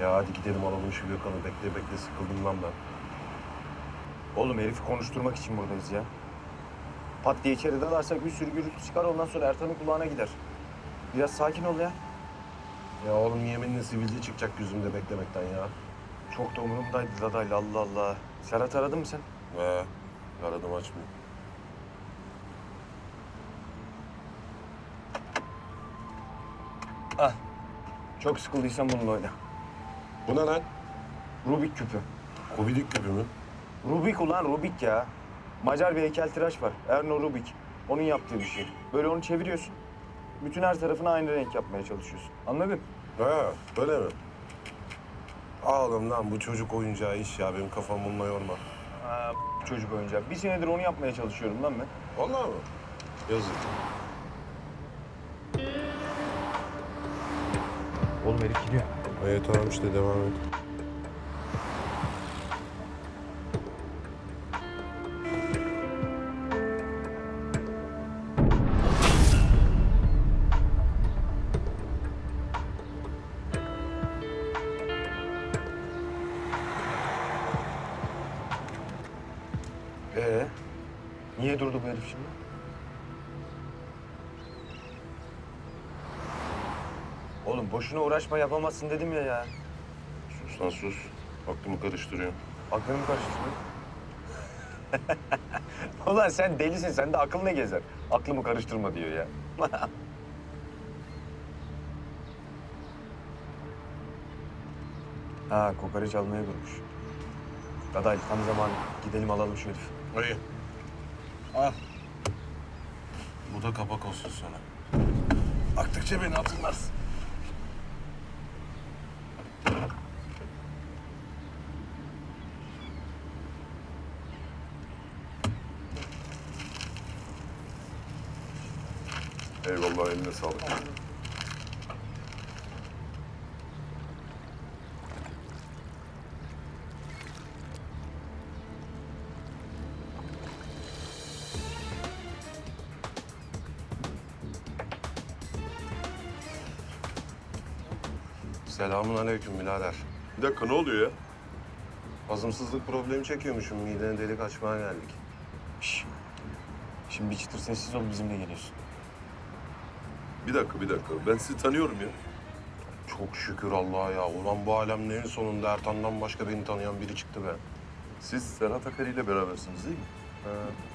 Ya hadi gidelim alalım şu Gökhan'ı. Bekle bekle sıkıldım lan ben. Oğlum herifi konuşturmak için buradayız ya. Pat diye içeri dalarsak bir sürü gürültü çıkar ondan sonra Ertan'ın kulağına gider. Biraz sakin ol ya. Ya oğlum yeminle sivilce çıkacak yüzümde beklemekten ya. Çok da umurumdaydı dadayla Allah Allah. Serhat aradın mı sen? He. Aradım açmıyor. Ah. Çok sıkıldıysan bununla oyna. Bu ne lan? Rubik küpü. Covidik küpü mü? Rubik ulan Rubik ya. Macar bir heykeltıraş var. Erno Rubik. Onun yaptığı bir şey. Böyle onu çeviriyorsun. Bütün her tarafını aynı renk yapmaya çalışıyorsun. Anladın? Ha, öyle mi? Oğlum lan bu çocuk oyuncağı iş ya. Benim kafam bununla yorma. Ha, çocuk oyuncağı. Bir senedir onu yapmaya çalışıyorum lan ben. Vallahi mı? Yazık. Oğlum herif gidiyor. Evet tamam işte devam et. Ee, niye durdu bu herif şimdi? Oğlum boşuna uğraşma yapamazsın dedim ya ya. Sus lan sus. Aklımı karıştırıyor. Aklını mı karıştırdın? Ulan sen delisin, sende akıl ne gezer? Aklımı karıştırma diyor ya. ha, kokoreç almaya durmuş. Daday tam zaman gidelim alalım şu herifi. İyi. Al. Bu da kapak olsun sana. Aktıkça beni hatırlarsın. Eyvallah eline sağlık. Selamun aleyküm birader. Bir dakika ne oluyor ya? Hazımsızlık problemi çekiyormuşum. Midene delik açmaya geldik. Şş. Şimdi bir çıtır sessiz ol, bizimle geliyorsun. Bir dakika bir dakika. Ben sizi tanıyorum ya. Çok şükür Allah'a ya. Ulan bu alemde en sonunda Ertan'dan başka beni tanıyan biri çıktı be. Siz Serhat Akari ile berabersiniz değil mi?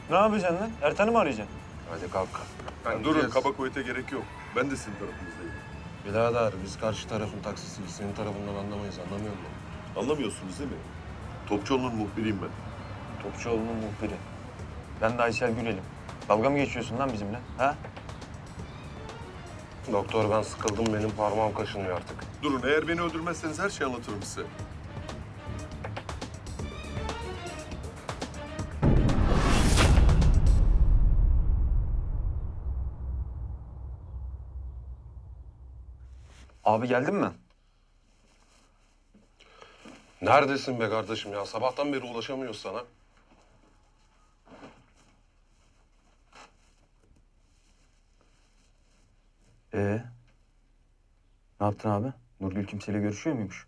Ne yapacaksın lan? Ertan'ı mı arayacaksın? Hadi kalk. Ben durun kaba kuvvete gerek yok. Ben de sizin tarafınızdayım. Birader biz karşı tarafın taksisiyiz. Senin tarafından anlamayız anlamıyor musun? Anlamıyorsunuz değil mi? Topçuoğlu'nun muhbiriyim ben. Topçuoğlu'nun muhbiri. Ben de Aysel Gürel'im. Dalga mı geçiyorsun lan bizimle? Ha? Doktor ben sıkıldım. Benim parmağım kaşınıyor artık. Durun eğer beni öldürmezseniz her şeyi anlatırım size. Abi geldin mi? Neredesin be kardeşim ya? Sabahtan beri ulaşamıyoruz sana. Ee? Ne yaptın abi? Nurgül kimseyle görüşüyor muymuş?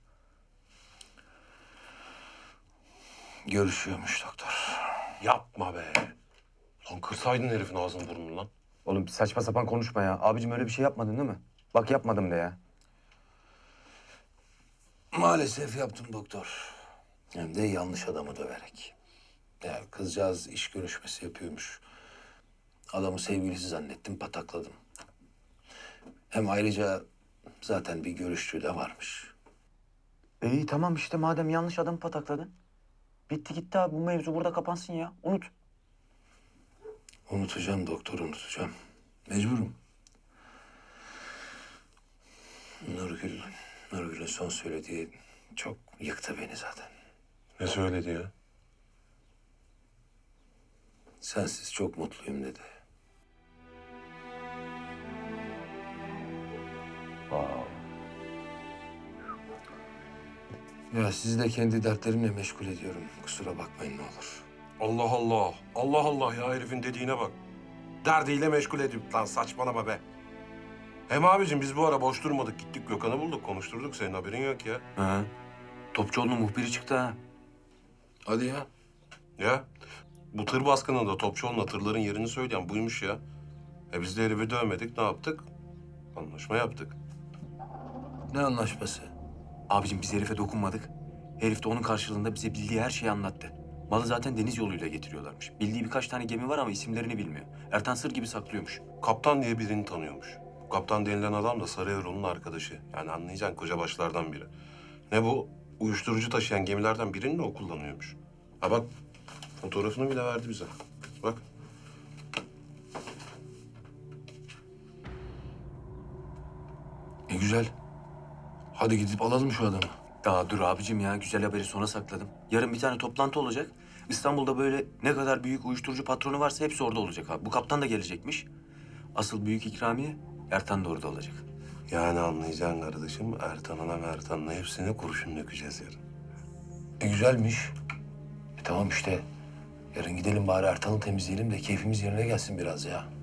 Görüşüyormuş doktor. Yapma be. Lan kırsaydın herifin ağzını burnunu lan. Oğlum saçma sapan konuşma ya. Abicim öyle bir şey yapmadın değil mi? Bak yapmadım de ya. Maalesef yaptım doktor. Hem de yanlış adamı döverek. Ya kızcağız iş görüşmesi yapıyormuş. Adamı sevgilisi zannettim, patakladım. Hem ayrıca zaten bir görüştüğü de varmış. İyi tamam işte madem yanlış adamı patakladın. Bitti gitti abi bu mevzu burada kapansın ya. Unut. Unutacağım doktor, unutacağım. Mecburum. Nurgül, Nurgül'ün son söylediği çok yıktı beni zaten. Ne söyledi ya? Sensiz çok mutluyum dedi. Ya sizi de kendi dertlerimle meşgul ediyorum. Kusura bakmayın ne olur. Allah Allah. Allah Allah ya herifin dediğine bak. Derdiyle meşgul edip lan saçmalama be. Hem abicim biz bu ara boş durmadık. Gittik Gökhan'ı bulduk, konuşturduk. Senin haberin yok ya. Ha. Topçuoğlu'nun muhbiri çıktı ha. Hadi ya. Ya bu tır baskınında Topçuoğlu'na tırların yerini söyleyen buymuş ya. E biz de herifi dövmedik, ne yaptık? Anlaşma yaptık. Ne anlaşması? Abicim biz herife dokunmadık. Herif de onun karşılığında bize bildiği her şeyi anlattı. Malı zaten deniz yoluyla getiriyorlarmış. Bildiği birkaç tane gemi var ama isimlerini bilmiyor. Ertan sır gibi saklıyormuş. Kaptan diye birini tanıyormuş. Kaptan denilen adam da Sarı Erol'un arkadaşı. Yani anlayacaksın koca başlardan biri. Ne bu? Uyuşturucu taşıyan gemilerden birini o kullanıyormuş. Ha bak fotoğrafını bile verdi bize. Bak. E güzel. Hadi gidip alalım şu adamı. Daha dur abicim ya güzel haberi sona sakladım. Yarın bir tane toplantı olacak. İstanbul'da böyle ne kadar büyük uyuşturucu patronu varsa hepsi orada olacak abi. Bu kaptan da gelecekmiş. Asıl büyük ikramiye Ertan da orada olacak. Yani anlayacaksın kardeşim Ertan'ına Mertan'la hepsine kurşun dökeceğiz yarın. E güzelmiş. E tamam işte. Yarın gidelim bari Ertan'ı temizleyelim de keyfimiz yerine gelsin biraz ya.